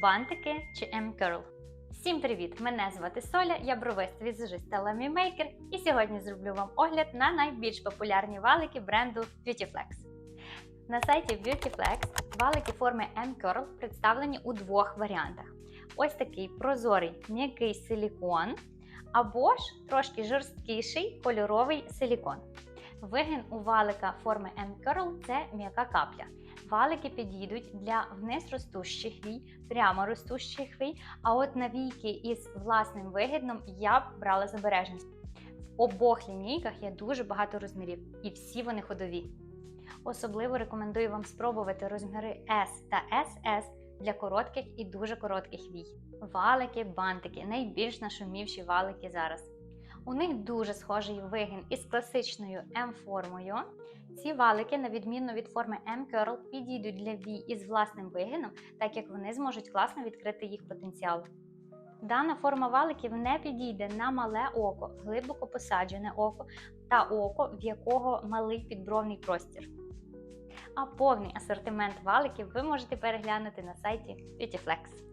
бантики чи M-Curl. Всім привіт! Мене звати Соля, я бровист візажист та ламімейкер, і сьогодні зроблю вам огляд на найбільш популярні валики бренду Beautyflex. На сайті Beautyflex валики форми M-Curl представлені у двох варіантах: ось такий прозорий м'який силікон, або ж трошки жорсткіший кольоровий силікон. Вигін у валика форми M-Curl – це м'яка капля. Валики підійдуть для вниз ростущих вій, прямо ростущих вій, а от на війки із власним вигідном я б брала забережність. В обох лінійках є дуже багато розмірів, і всі вони ходові. Особливо рекомендую вам спробувати розміри S та SS для коротких і дуже коротких вій. Валики, бантики найбільш нашумівші валики зараз. У них дуже схожий вигін із класичною М-формою. Ці валики, на відміну від форми M-Curl, підійдуть для вій із власним вигином, так як вони зможуть класно відкрити їх потенціал. Дана форма валиків не підійде на мале око, глибоко посаджене око та око, в якого малий підбровний простір. А повний асортимент валиків ви можете переглянути на сайті Beautyflex.